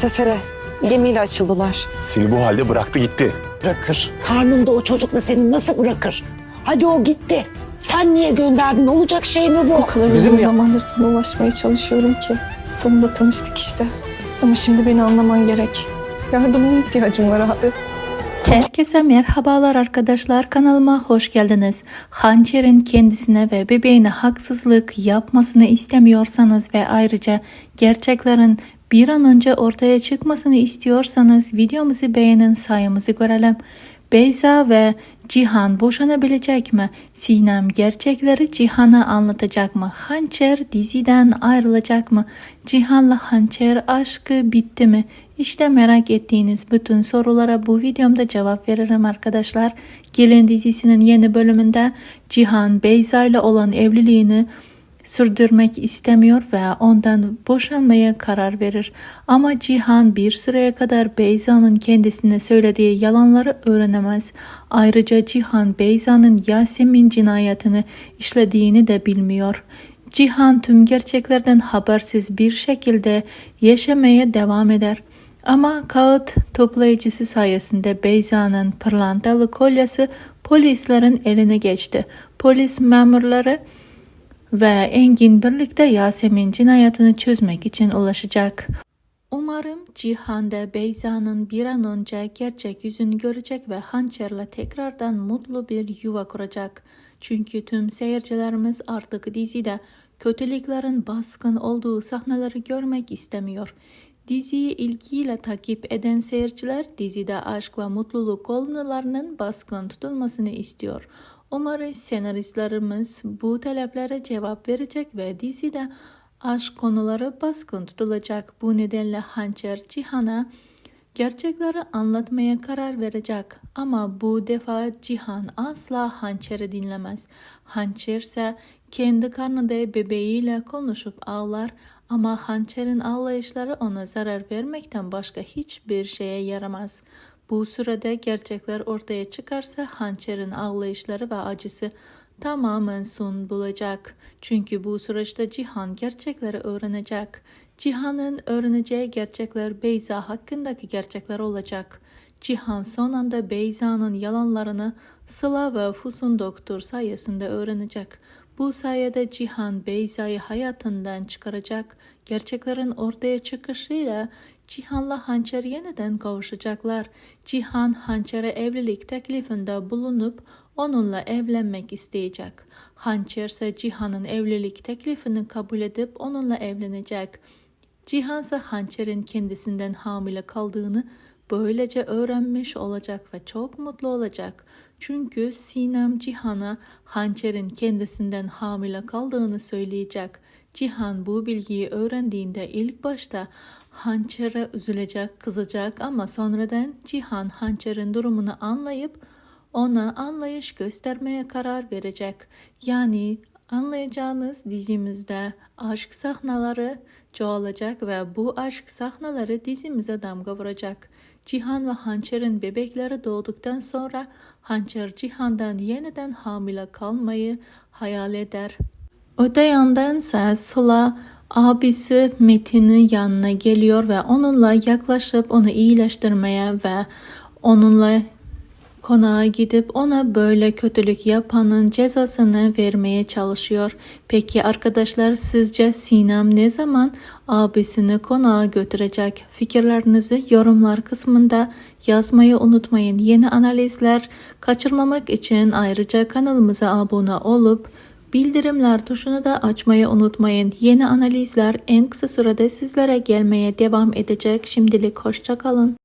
Sefere gemiyle açıldılar. Seni bu halde bıraktı gitti. Bırakır. Karnında o çocukla seni nasıl bırakır? Hadi o gitti. Sen niye gönderdin? Olacak şey mi bu? O kadar uzun zamandır sana ulaşmaya çalışıyorum ki. Sonunda tanıştık işte. Ama şimdi beni anlaman gerek. Yardımına ihtiyacım var abi. Herkese merhabalar arkadaşlar kanalıma hoş geldiniz. Hançer'in kendisine ve bebeğine haksızlık yapmasını istemiyorsanız ve ayrıca gerçeklerin bir an önce ortaya çıkmasını istiyorsanız videomuzu beğenin sayımızı görelim. Beyza ve Cihan boşanabilecek mi? Sinem gerçekleri Cihan'a anlatacak mı? Hançer diziden ayrılacak mı? Cihan'la Hançer aşkı bitti mi? İşte merak ettiğiniz bütün sorulara bu videomda cevap veririm arkadaşlar. Gelin dizisinin yeni bölümünde Cihan Beyza ile olan evliliğini sürdürmek istemiyor ve ondan boşanmaya karar verir. Ama Cihan bir süreye kadar Beyza'nın kendisine söylediği yalanları öğrenemez. Ayrıca Cihan Beyza'nın Yasemin cinayetini işlediğini de bilmiyor. Cihan tüm gerçeklerden habersiz bir şekilde yaşamaya devam eder. Ama kağıt toplayıcısı sayesinde Beyza'nın pırlantalı kolyesi polislerin eline geçti. Polis memurları ve Engin birlikte Yasemin cinayetini çözmek için ulaşacak. Umarım Cihan da Beyza'nın bir an önce gerçek yüzünü görecek ve Hançer'le tekrardan mutlu bir yuva kuracak. Çünkü tüm seyircilerimiz artık dizide kötülüklerin baskın olduğu sahneleri görmek istemiyor. Diziyi ilgiyle takip eden seyirciler dizide aşk ve mutluluk konularının baskın tutulmasını istiyor. Umarız senaristlerimiz bu taleplere cevap verecek ve dizide aşk konuları baskın tutulacak. Bu nedenle Hançer Cihan'a gerçekleri anlatmaya karar verecek. Ama bu defa Cihan asla Hançer'i dinlemez. Hançer ise kendi karnında bebeğiyle konuşup ağlar ama Hançer'in ağlayışları ona zarar vermekten başka hiçbir şeye yaramaz. Bu sırada gerçekler ortaya çıkarsa Hançer'in ağlayışları ve acısı tamamen son bulacak. Çünkü bu süreçte Cihan gerçekleri öğrenecek. Cihan'ın öğreneceği gerçekler Beyza hakkındaki gerçekler olacak. Cihan son anda Beyza'nın yalanlarını Sıla ve Fusun doktor sayesinde öğrenecek. Bu sayede Cihan Beyza'yı hayatından çıkaracak. Gerçeklerin ortaya çıkışıyla Cihan'la Hançer yeniden kavuşacaklar. Cihan Hançer'e evlilik teklifinde bulunup onunla evlenmek isteyecek. Hançer ise Cihan'ın evlilik teklifini kabul edip onunla evlenecek. Cihan ise Hançer'in kendisinden hamile kaldığını böylece öğrenmiş olacak ve çok mutlu olacak. Çünkü Sinem Cihan'a Hançer'in kendisinden hamile kaldığını söyleyecek. Cihan bu bilgiyi öğrendiğinde ilk başta Hançer'e üzülecek, kızacak ama sonradan Cihan Hançer'in durumunu anlayıp ona anlayış göstermeye karar verecek. Yani anlayacağınız dizimizde aşk sahneleri çoğalacak ve bu aşk sahneleri dizimize damga vuracak. Cihan ve Hançer'in bebekleri doğduktan sonra Hançer Cihan'dan yeniden hamile kalmayı hayal eder. Öte yandan ise Sıla abisi Metin'in yanına geliyor ve onunla yaklaşıp onu iyileştirmeye ve onunla konağa gidip ona böyle kötülük yapanın cezasını vermeye çalışıyor. Peki arkadaşlar sizce Sinem ne zaman abisini konağa götürecek? Fikirlerinizi yorumlar kısmında yazmayı unutmayın. Yeni analizler kaçırmamak için ayrıca kanalımıza abone olup Bildirimler tuşunu da açmayı unutmayın. Yeni analizler en kısa sürede sizlere gelmeye devam edecek. Şimdilik hoşçakalın.